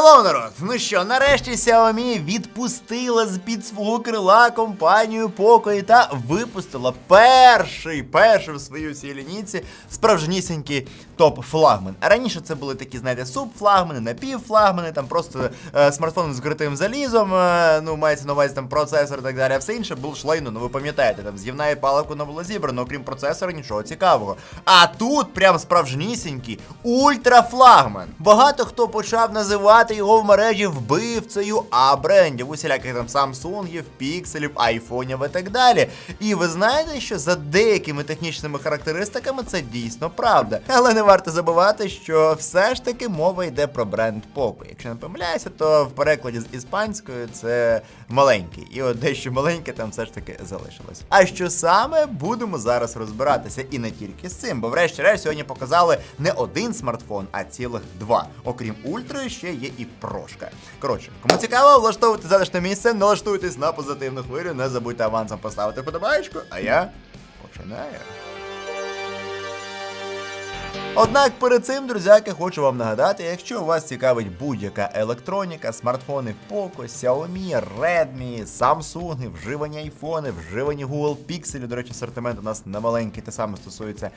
Хеллоу, народ! Ну що, нарешті Xiaomi відпустила з-під свого крила компанію Poco та випустила перший, перший в своїй всій лінійці справжнісінький топ-флагман. А раніше це були такі, знаєте, субфлагмани, напівфлагмани, там просто е, смартфон з критим залізом, е, ну, мається на увазі там процесор і так далі, а все інше було шлейно, ну ви пам'ятаєте, там з'ївна і палку не було зібрано, окрім процесора, нічого цікавого. А тут прям справжнісінький ультрафлагман. Багато хто почав називати його в мережі вбивцею а брендів, усіляких там Самсунгів, пікселів, айфонів і так далі. І ви знаєте, що за деякими технічними характеристиками це дійсно правда. Але не варто забувати, що все ж таки мова йде про бренд Poco. Якщо не помиляюся, то в перекладі з іспанської це маленький. І от дещо маленьке там все ж таки залишилось. А що саме будемо зараз розбиратися, і не тільки з цим, бо врешті-решт сьогодні показали не один смартфон, а цілих два. Окрім ультра, ще є і прошка. Коротше, кому цікаво, влаштовуйте затишне місце, налаштуйтесь на позитивну хвилю, не забудьте авансом поставити подобаєчку, а я починаю. Однак перед цим, друзяки, хочу вам нагадати, якщо вас цікавить будь-яка електроніка, смартфони Poco, Xiaomi, Redmi, Samsung, вживані айфони, вживані Google Pixel, до речі, асортимент у нас немаленький, те саме стосується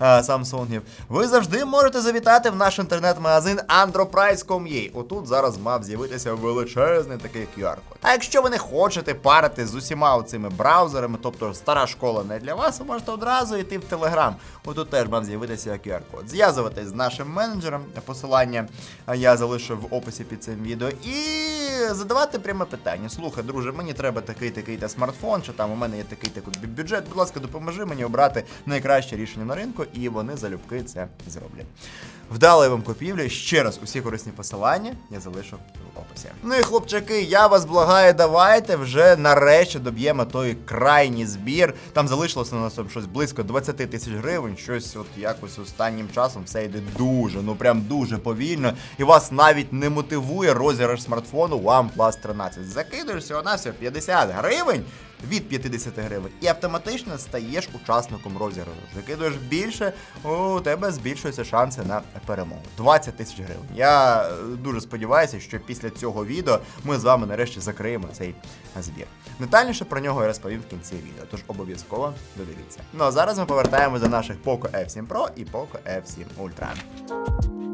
е, Samsung, ви завжди можете завітати в наш інтернет-магазин androprice.com.ua. Отут зараз мав з'явитися величезний такий QR-код. А якщо ви не хочете парити з усіма цими браузерами, тобто стара школа не для вас, ви можете одразу йти в Telegram. Отут теж мав з'явитися QR-код. Зв'язуватись з нашим менеджером. Посилання я залишу в описі під цим відео. І задавати пряме питання. Слухай, друже, мені треба такий такий та смартфон, чи там у мене є такий такий бюджет. Будь ласка, допоможи мені обрати найкраще рішення на ринку, і вони залюбки це зроблять. Вдалої вам купівлі. Ще раз усі корисні посилання я залишу в описі. Ну і хлопчаки, я вас благаю, давайте вже нарешті доб'ємо той крайній збір. Там залишилося на нас щось близько 20 тисяч гривень. Щось от якось останнім часом все йде дуже, ну прям дуже повільно. І вас навіть не мотивує розіграш смартфону OnePlus 13. Закидуєш всього на всього 50 гривень від 50 гривень і автоматично стаєш учасником розіграшу. Закидуєш більше, у тебе збільшуються шанси на перемогу. 20 тисяч гривень. Я е, дуже сподіваюся, що після цього відео ми з вами нарешті закриємо цей збір. Детальніше про нього я розповім в кінці відео, тож обов'язково додивіться. Ну а зараз ми повертаємося до наших Poco F7 Pro і Poco F7 Ultra.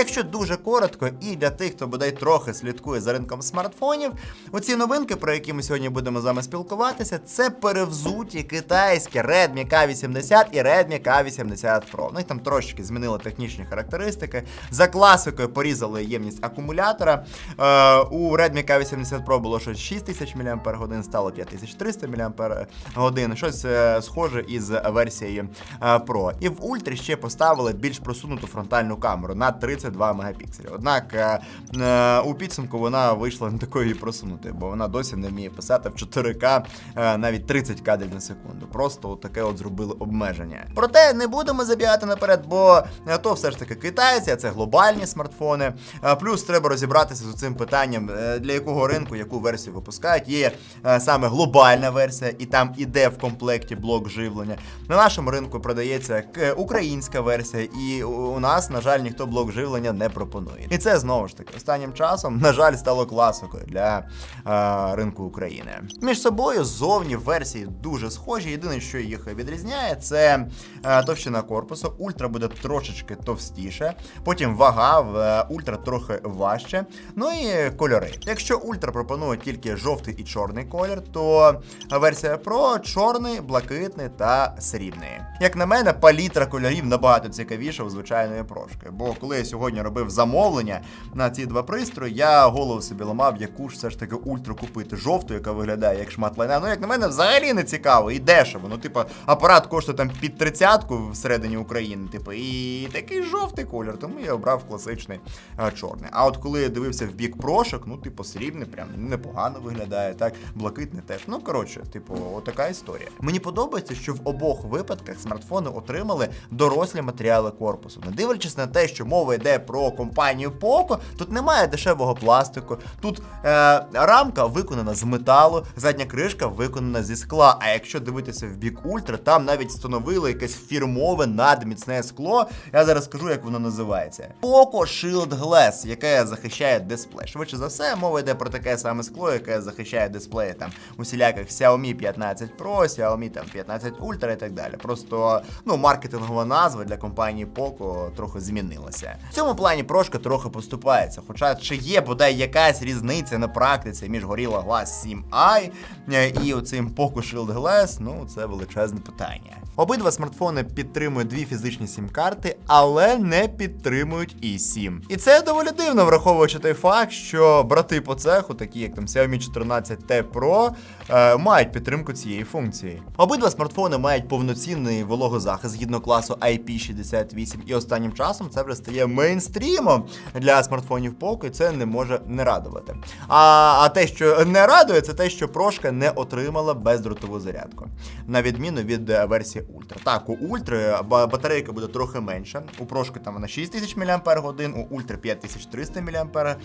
Якщо дуже коротко, і для тих, хто бодай трохи слідкує за ринком смартфонів, оці новинки, про які ми сьогодні будемо з вами спілкуватися, це перевзуті китайські Redmi K80 і Redmi K80 Pro. Ну їх там трошки змінили технічні характеристики. За класикою порізали ємність акумулятора. Е, у Redmi K80 Pro було щось 6000 мАч, стало 5300 мАч. Щось е, схоже із версією е, Pro. І в Ultra ще поставили більш просунуту фронтальну камеру на 32 мегапікселі. Однак е, е, у підсумку вона вийшла не такою просунутою, бо вона досі не вміє писати в 4К е, навіть 30 кадрів на секунду. Просто таке от зробили обмеження. Проте не будемо забігати наперед, бо то все ж таки китайці, а це глобальні смартфони. Плюс треба розібратися з цим питанням, для якого ринку яку версію випускають. Є саме глобальна версія, і там іде в комплекті блок живлення. На нашому ринку продається українська версія, і у нас, на жаль, ніхто блок живлення не пропонує. І це знову ж таки останнім часом, на жаль, стало класикою для е, ринку України. Між собою зовні версії дуже схожі. Єдине, що їх відрізняє, це е, товщина корпусу. Ультра буде трошечки товстіше. Потім вага в е, ультра трохи важче. Ну і кольори. Якщо ультра пропонує тільки жовтий і чорний колір, то версія Pro чорний, блакитний та срібний. Як на мене, палітра кольорів набагато цікавіша у звичайної прошки. Бо коли я сьогодні робив замовлення на ці два пристрої, я голову собі ламав, яку ж все ж таки ультру купити жовту, яка виглядає як шмат лайна. Ну, як на мене, взагалі не цікаво і дешево. Ну, типу, апарат коштує там під тридцятку всередині України, типу, і такий жовтий колір, тому я обрав класичний а, чорний. А от коли я дивився в бік прошок, ну, типу, срібний, прям непогано виглядає, так, блакитний теж. Ну, коротше, типу, отака історія. Мені подобається, що в обох випадках смартфони отримали дорослі матеріали корпусу. Не дивлячись на те, що мова йде йде про компанію Poco, тут немає дешевого пластику. Тут е, рамка виконана з металу, задня кришка виконана зі скла. А якщо дивитися в бік ультра, там навіть встановили якесь фірмове надміцне скло. Я зараз скажу, як воно називається. Poco Shield Glass, яке захищає дисплей. Швидше за все, мова йде про таке саме скло, яке захищає дисплеї там усіляких Xiaomi 15 Pro, Xiaomi там 15 Ultra і так далі. Просто ну маркетингова назва для компанії Poco трохи змінилася. Цьому плані прошка трохи поступається. Хоча чи є бодай якась різниця на практиці між Gorilla Glass 7i е, і оцим Poco Shield Glass, ну це величезне питання. Обидва смартфони підтримують дві фізичні сім-карти, але не підтримують і сім. І це доволі дивно, враховуючи той факт, що брати по цеху, такі як там Xiaomi 14T Pro, е, мають підтримку цієї функції. Обидва смартфони мають повноцінний вологозахист згідно класу IP68, і останнім часом це вже стає мейнстрімом для смартфонів Poco, це не може не радувати. А, а те, що не радує, це те, що прошка не отримала бездротову зарядку, на відміну від е, версії Ultra. Так, у Ultra батарейка буде трохи менша. У прошки там вона 6000 мАч, у Ultra 5300 мАч.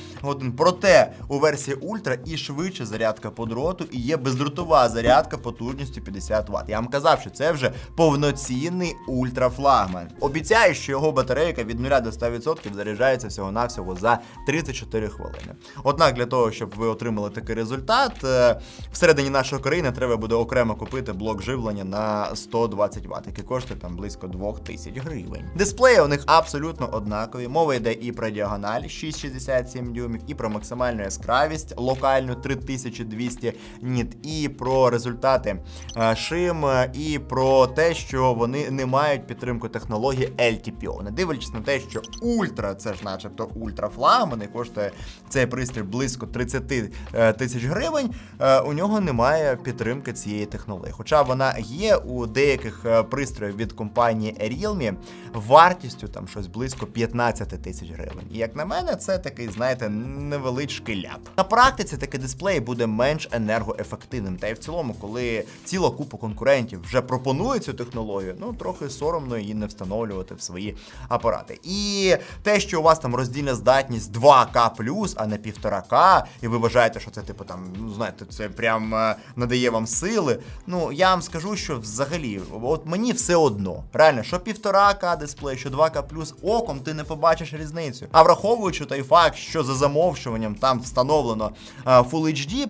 Проте у версії Ultra і швидше зарядка по дроту, і є бездротова зарядка потужністю 50 Вт. Я вам казав, що це вже повноцінний ультрафлагман. Обіцяю, що його батарейка від 0 до 100% заряджається всього-навсього за 34 хвилини. Однак для того, щоб ви отримали такий результат, е, всередині нашої країни треба буде окремо купити блок живлення на 120 Вт, який коштує там близько 2000 гривень. Дисплеї у них абсолютно однакові. Мова йде і про діагональ 6,67 дюймів, і про максимальну яскравість локальну 3200 ніт, і про результати е, шим, е, і про те, що вони не мають підтримку технології LTPO. Не дивлячись на те, що ультра, це ж начебто ультрафлагман, і коштує цей пристрій близько 30 е, тисяч гривень. е, У нього немає підтримки цієї технології. Хоча вона є у деяких е, пристроїв від компанії Realme вартістю там щось близько 15 тисяч гривень. І як на мене, це такий, знаєте, невеличкий ляп. На практиці такий дисплей буде менш енергоефективним. Та й в цілому, коли ціла купа конкурентів вже пропонує цю технологію, ну трохи соромно її не встановлювати в свої апарати. І те, що у вас там роздільна здатність 2К а не 1,5К, і ви вважаєте, що це типу там, ну знаєте, це прям е, надає вам сили. Ну я вам скажу, що взагалі, от мені все одно. Реально, що 1,5К дисплей, що 2К оком ти не побачиш різницю. А враховуючи той факт, що за замовчуванням там встановлено е, Full HD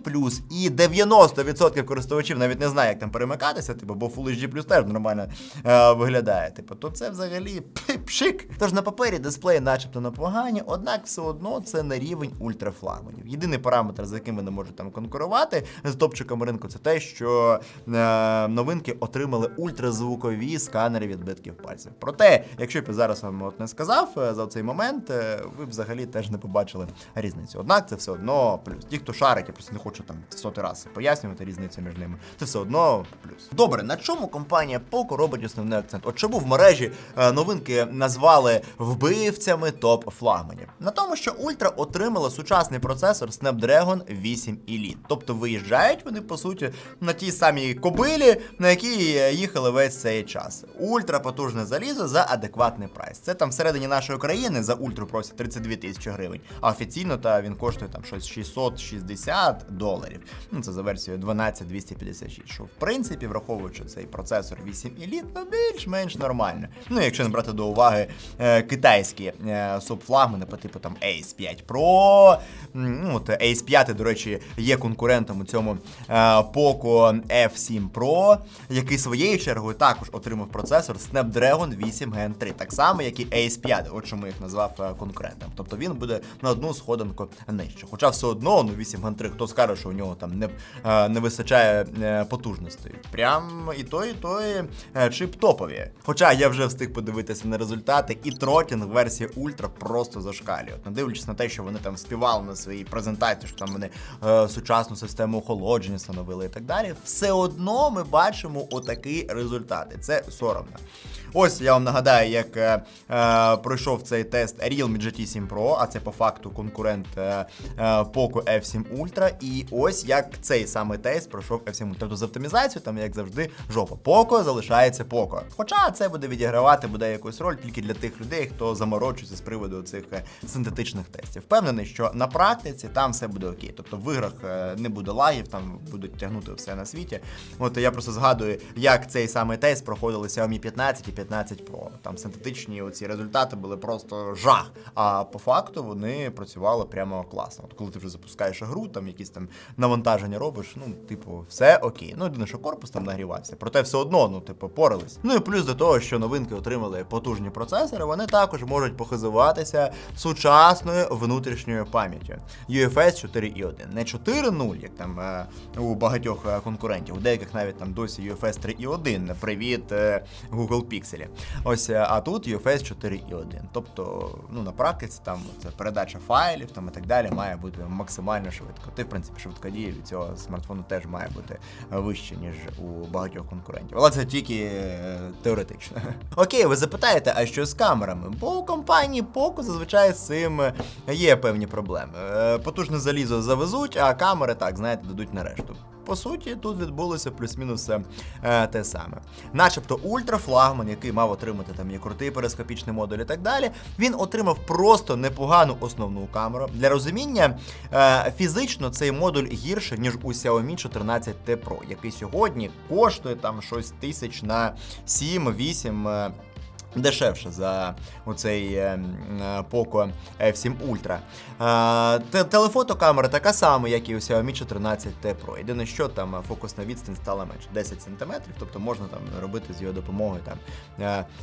і 90% користувачів навіть не знає, як там перемикатися, типу, бо Full HD теж нормально е, виглядає. Типу, то це взагалі пшик. Тож на папері дисплеї начебто непогані, однак все одно це на рівень ультрафлагманів. Єдиний параметр, за яким ви не можете там конкурувати з топчиками ринку, це те, що е, новинки отримали ультразвукові сканери відбитків пальців. Проте, якщо б я зараз вам от не сказав е, за цей момент, е, ви б взагалі теж не побачили різницю. Однак це все одно плюс. Ті, хто шарить, я просто не хочу там соти раз пояснювати різницю між ними. Це все одно плюс. Добре, на чому компанія Poco робить основний акцент? От чому в мережі е, новинки назвали вбивцями топ флагманів? На тому, що Ультра отримала сучасний процесор Snapdragon 8 Elite. Тобто виїжджають вони по суті на тій самій кобилі, на якій їхали весь цей час. Ультра потужне залізо за адекватний прайс. Це там всередині нашої країни за ультру просять 32 тисячі гривень, а офіційно та він коштує там щось 660 доларів. Ну це за версією 12256, що в принципі, враховуючи цей процесор 8 Elite, ну більш-менш нормально. Ну, якщо не брати до уваги е, китайські субфлагмани по типу там Ace 5 Pro. Ну, от Ace 5, до речі, є конкурентом у цьому е, Poco F7 Pro, який своєю чергою також отримав процесор Snapdragon 8 Gen 3, так само, як і Ace 5, от чому їх назвав е, конкурентом. Тобто він буде на одну сходинку нижче. Хоча все одно, ну 8 Gen 3, хто скаже, що у нього там не, е, не вистачає е, потужностей. Прям і той, і той е, чип топові. Хоча я вже встиг подивитися на результати, і тротінг версії Ультра просто зашкалює. Не дивлячись на те, що вони там співали на своїй презентації, що там вони е, сучасну систему охолодження встановили і так далі. Все одно ми бачимо отакий результат. І це соромно. Ось я вам нагадаю, як е, е, пройшов цей тест Realme GT 7 Pro, а це по факту конкурент е, е, Poco F7 Ultra. І ось як цей самий тест пройшов F7 Ultra. Тобто з оптимізацією, там як завжди, жопа. Poco залишається Poco. Хоча це буде відігравати, буде якусь роль тільки для тих людей, хто заморочується з приводу цих е, синтетичних тестів. Впевнений, що на практиці там все буде окей. Тобто в іграх е, не буде лагів, там будуть тягнути все на світі. От я просто згадую, як цей самий тест проходили Xiaomi 15 і 15 Pro. Там синтетичні оці результати були просто жах. А по факту вони працювали прямо класно. От коли ти вже запускаєш гру, там якісь там навантаження робиш, ну, типу, все окей. Ну, єдине, що корпус там нагрівався. Проте все одно, ну, типу, порались. Ну і плюс до того, що новинки отримали потужні процесори, вони також можуть похизуватися сучасною внутрішньою пам'яттю. UFS 4.1. Не 4.0, як там е, у багатьох е, конкурентів, у деяких навіть там досі UFS 3.1. Привіт е, Google Pixel. Ось, е, а тут UFS 4.1. Тобто, ну на практиці там це передача файлів там і так далі має бути максимально швидко. Ти, в принципі, швидкодія від цього смартфону теж має бути вище, ніж у багатьох конкурентів. Але це тільки е, теоретично. Окей, ви запитаєте, а що з камерами? Бо у компанії Poco зазвичай з цим е, є певні проблеми. Потужне залізо завезуть, а камери так, знаєте, дадуть на решту. По суті, тут відбулося плюс-мінус е, те саме. Начебто ультрафлагман, який мав отримати там і крутий перископічний модуль і так далі, він отримав просто непогану основну камеру. Для розуміння, е, фізично цей модуль гірше, ніж у Xiaomi 14T Pro, який сьогодні коштує там щось тисяч на 7-8. Дешевше за оцей е, е, Poco F7 Ultra. Е, телефотокамера така сама, як і у Xiaomi 14T Pro. Єдине, що там фокусна відстань стала менше 10 см, тобто можна там робити з його допомогою там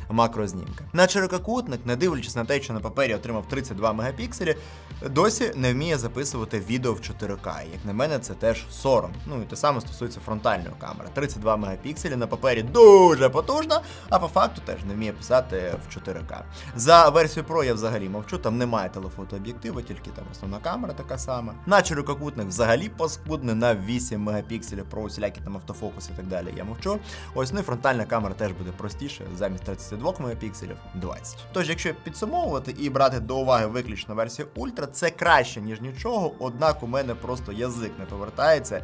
макрознімки. На ширококутник, не дивлячись на те, що на папері отримав 32 мегапікселі, досі не вміє записувати відео в 4К. Як на мене, це теж сором. Ну і те саме стосується фронтальної камери. 32 мегапікселі на папері дуже потужно, а по факту теж не вміє писати в 4К. За версію Pro я взагалі мовчу, там немає телефотооб'єктиву, тільки там основна камера така сама. На ширококутник взагалі паскудний на 8 мегапікселів, про усілякі там автофокус і так далі. Я мовчу. Ось ну і фронтальна камера теж буде простіше, замість 32 мегапікселів 20. Тож, якщо підсумовувати і брати до уваги виключно версію Ультра, це краще, ніж нічого. Однак у мене просто язик не повертається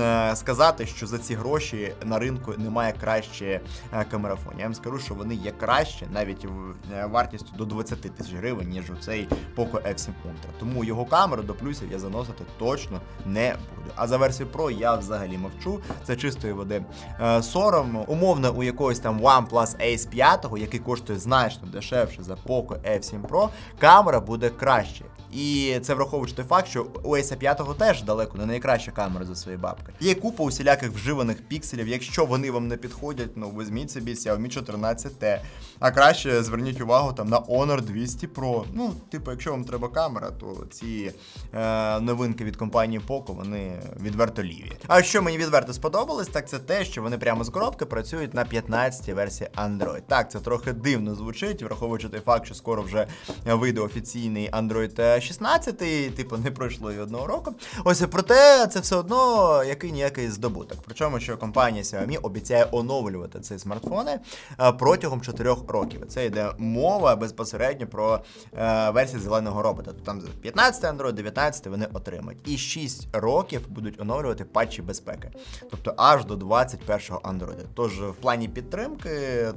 е, сказати, що за ці гроші на ринку немає краще е, камерафонів. Я вам скажу, що вони є краще навіть в- е, вартістю до 20 тисяч гривень, ніж у цей Poco F7 Ultra. Тому його камеру до плюсів я заносити точно не буду. А за версію Pro я взагалі мовчу. Це чистої води е, сором. Умовно, у якогось там OnePlus Ace 5, який коштує значно дешевше за Poco F7 Pro, камера буде краще. І це враховуючи той факт, що у Ace 5 теж далеко не найкраща камера за свої бабки. Є купа усіляких вживаних пікселів. Якщо вони вам не підходять, ну візьміть собі Xiaomi 14T. А краще зверніть увагу там на Honor 200 Pro. Ну, типу, якщо вам треба камера, то ці е, новинки від компанії Poco, вони відверто ліві. А що мені відверто сподобалось, так це те, що вони прямо з коробки працюють на 15-й версії Android. Так, це трохи дивно звучить, враховуючи той факт, що скоро вже вийде офіційний Android 16, типу, не пройшло і одного року. Ось проте це все одно який ніякий здобуток. Причому, що компанія Xiaomi обіцяє оновлювати ці смартфони е, протягом 4 років. Це йде мова безпосередньо про е, версію зеленого робота. Тобто там 15 Android, 19 вони отримають. І 6 років будуть оновлювати патчі безпеки. Тобто аж до 21-го Android. Тож в плані підтримки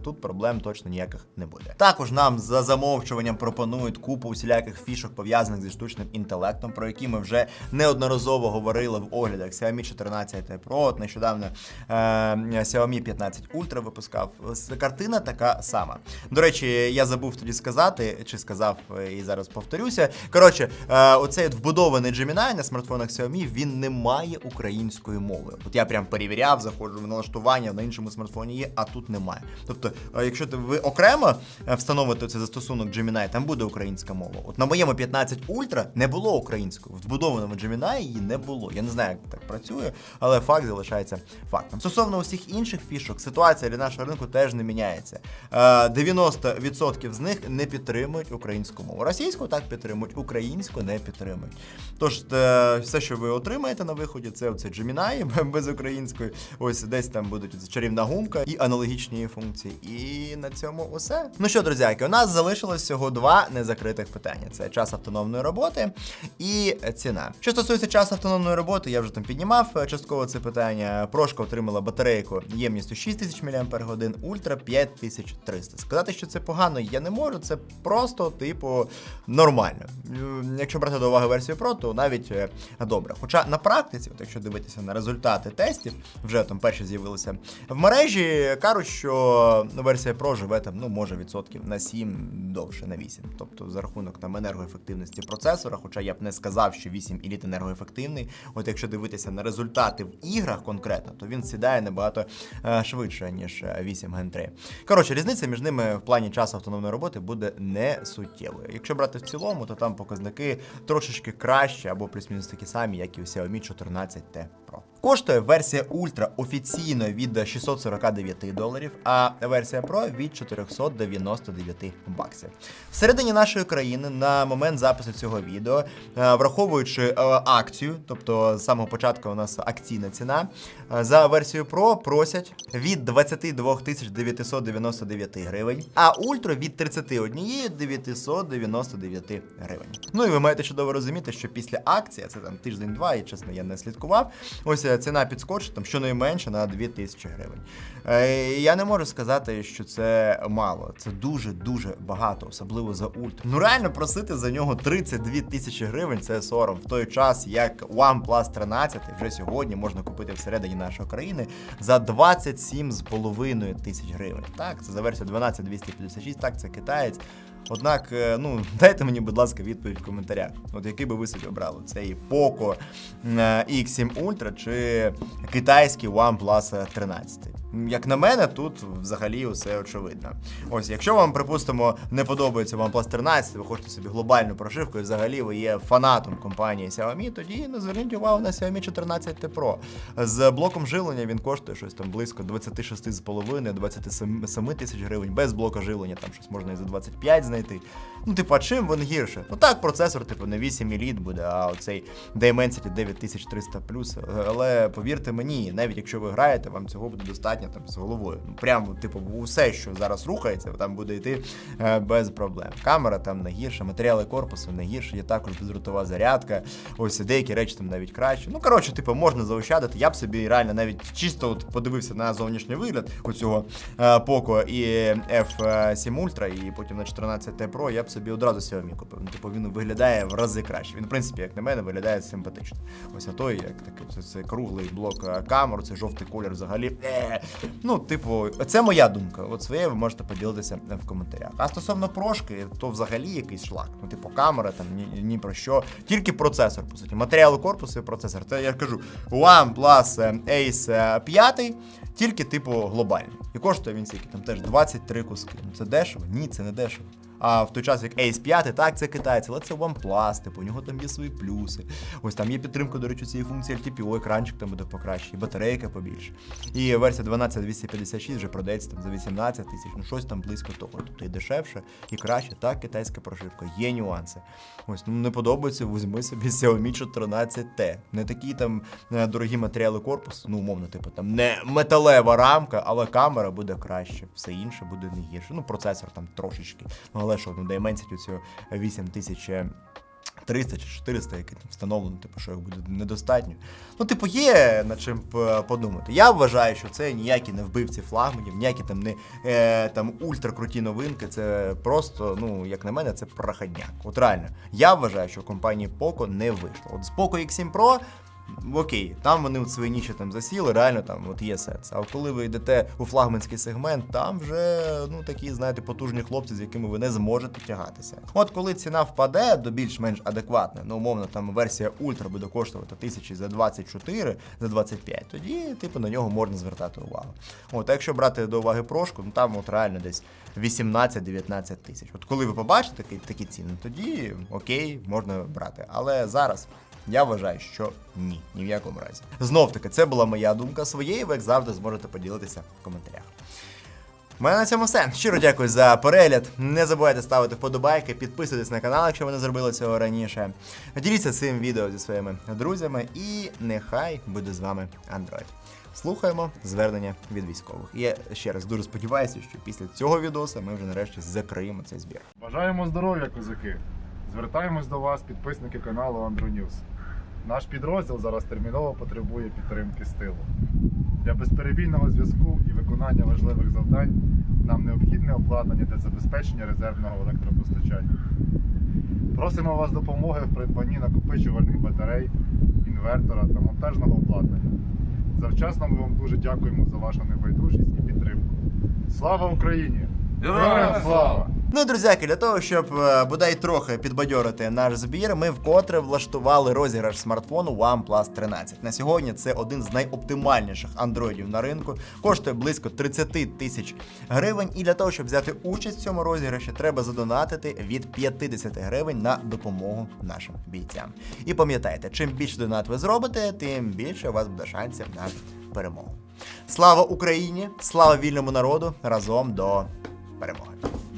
тут проблем точно ніяких не буде. Також нам за замовчуванням пропонують купу усіляких фішок пов'язаних зі штучним інтелектом, про які ми вже неодноразово говорили в оглядах Xiaomi 14 Pro. От нещодавно е, Xiaomi 15 Ultra випускав. Картина така сама. До речі, я забув тоді сказати, чи сказав е, і зараз повторюся. Коротше, е, оцей вбудований Gemini на смартфонах Xiaomi, він не має української мови. От я прям перевіряв, заходжу в налаштування на іншому смартфоні є, а тут немає. Тобто, е, якщо ви окремо встановите цей застосунок Gemini, там буде українська мова. От на моєму 15 Ultra не було українською. В вбудованому Gemini її не було. Я не знаю, як так працює, але факт залишається фактом. Стосовно усіх інших фішок, ситуація для нашого ринку теж не міняється. Е, 90% з них не підтримують українську мову. Російську так підтримують, українську не підтримують. Тож е, все, що ви отримаєте на виході, це оце Gemini без української. Ось десь там будуть чарівна гумка і аналогічні функції. І на цьому усе. Ну що, друзяки, у нас залишилось всього два незакритих питання: це час автономної роботи і ціна. Що стосується часу автономної роботи, я вже там піднімав е, частково це питання. Прошка отримала батарейку ємністю 6000 мАч, ультра 5300. Сказати, що це погано, я не можу. Це просто, типу, нормально. Е, Якщо брати до уваги версію Pro, то навіть е, добре. Хоча на практиці, от якщо дивитися на результати тестів, вже там перші з'явилися в мережі, кажуть, що версія Pro живе там, ну може відсотків на 7 довше на 8. Тобто за рахунок там енергоефективності процесора, хоча я б не сказав, що 8 еліт енергоефективний. От якщо дивитися на результати в іграх конкретно, то він сідає набагато е, швидше, ніж е, 8 Gen 3. Коротше, різниця між ними в плані часу автономної роботи буде не суттєвою. Якщо брати в цілому, то там показники трошечки краще або плюс-мінус такі самі, як і у Xiaomi 14T Pro. Коштує версія Ultra офіційно від 649 доларів, а версія Pro від 499 баксів. Всередині нашої країни на момент запису цього відео, е, враховуючи е, акцію, тобто з самого початку у нас акційна ціна, е, за версію Pro просять від 22 999 гривень, а Ультра від 31 999 гривень. Ну і ви маєте чудово розуміти, що після акції, це там тиждень-два, і чесно, я не слідкував. Ось ціна підскочить там щонайменше на 2000 гривень. Е, я не можу сказати, що це мало. Це дуже дуже багато, особливо за ульт. Ну реально просити за нього 32 тисячі гривень це сором. В той час, як OnePlus 13 вже сьогодні можна купити всередині нашої країни за 27,5 тисяч гривень. Так, це за версію 12256, так, це китаєць. Однак, е, ну дайте мені, будь ласка, відповідь в коментарях. От який би ви собі обрали? Цей Poco е, X7 Ultra чи китайський OnePlus 13? Як на мене, тут взагалі усе очевидно. Ось, якщо вам, припустимо, не подобається OnePlus 13, ви хочете собі глобальну прошивку, і взагалі ви є фанатом компанії Xiaomi, тоді не зверніть увагу на Xiaomi 14 T Pro. З блоком живлення він коштує щось там близько 26,5-27 тисяч гривень. Без блока живлення там щось можна і за 25 знайти. Ну, типу, а чим він гірше? Ну так, процесор, типу, не 8 еліт буде, а оцей Dimensity 9300 Але повірте мені, навіть якщо ви граєте, вам цього буде достатньо там з головою. Ну, прямо, типу, усе, що зараз рухається, там буде йти е, без проблем. Камера там не гірша, матеріали корпусу не гірше, є також бездротова зарядка. Ось деякі речі там навіть краще. Ну, коротше, типу, можна заощадити. Я б собі реально навіть чисто от подивився на зовнішній вигляд у цього е, Poco і F7 Ultra, і потім на 14 T Pro, я б собі одразу Xiaomi купив. Ну, типу, він виглядає в рази краще. Він, в принципі, як на мене, виглядає симпатично. Ось а той, як такий, це, це круглий блок е, камер, це жовтий колір взагалі. Е, ну, типу, це моя думка. От своє ви можете поділитися в коментарях. А стосовно прошки, то взагалі якийсь шлак. Ну, типу, камера там ні, ні про що. Тільки процесор, по суті. Матеріали корпусу і процесор. Це я кажу, OnePlus Ace 5, тільки, типу, глобальний. І коштує він скільки там теж 23 куски. Ну це дешево? Ні, це не дешево. А в той час, як Ace 5, так, це китайці, але це OnePlus, типу, у нього там є свої плюси. Ось там є підтримка, до речі, цієї функції LTPO, екранчик там буде покраще, батарейка побільше. І версія 12256 вже продається там за 18 тисяч, ну щось там близько того. Тобто і дешевше, і краще. Так, китайська прошивка, є нюанси. Ось, ну не подобається, візьми собі Xiaomi 14T. Не такі там е, дорогі матеріали корпусу, ну, умовно, типу, там не металева рамка, але камера буде краще, все інше буде не гірше. Ну, процесор там трошечки. Ну, але що, ну Dimensity цю 8000 300 чи 400, який там встановлено, типу, що їх буде недостатньо. Ну, типу, є над чим подумати. Я вважаю, що це ніякі не вбивці флагманів, ніякі там не е, там ультракруті новинки. Це просто, ну, як на мене, це проходняк. От реально, я вважаю, що компанії Poco не вийшло. От з Poco X7 Pro окей, там вони от свої ніші там засіли, реально там от є сенс. А коли ви йдете у флагманський сегмент, там вже ну такі, знаєте, потужні хлопці, з якими ви не зможете тягатися. От коли ціна впаде до більш-менш адекватної, ну умовно, там версія ультра буде коштувати тисячі за 24, за 25, тоді, типу, на нього можна звертати увагу. От, а якщо брати до уваги прошку, ну там от реально десь 18-19 тисяч. От коли ви побачите такі, такі ціни, тоді окей, можна брати. Але зараз. Я вважаю, що ні, ні в якому разі. Знов таки, це була моя думка своєї, ви як завжди зможете поділитися в коментарях. У мене на цьому все. Щиро дякую за перегляд. Не забувайте ставити вподобайки, підписуйтесь на канал, якщо ви не зробили цього раніше. Діліться цим відео зі своїми друзями, і нехай буде з вами Android. Слухаємо звернення від військових. І я ще раз дуже сподіваюся, що після цього відео ми вже нарешті закриємо цей збір. Бажаємо здоров'я, козаки! Звертаємось до вас, підписники каналу Андронюс. Наш підрозділ зараз терміново потребує підтримки з тилу. Для безперебійного зв'язку і виконання важливих завдань нам необхідне обладнання для забезпечення резервного електропостачання. Просимо вас допомоги в придбанні накопичувальних батарей, інвертора та монтажного обладнання. Завчасно ми вам дуже дякуємо за вашу небайдужість і підтримку. Слава Україні! Героям слава! Ну друзяки, для того, щоб е, бодай трохи підбадьорити наш збір, ми вкотре влаштували розіграш смартфону OnePlus 13. На сьогодні це один з найоптимальніших андроїдів на ринку, коштує близько 30 тисяч гривень. І для того, щоб взяти участь в цьому розіграші, треба задонатити від 50 гривень на допомогу нашим бійцям. І пам'ятайте, чим більше донат ви зробите, тим більше у вас буде шансів на перемогу. Слава Україні! Слава вільному народу! Разом до перемоги!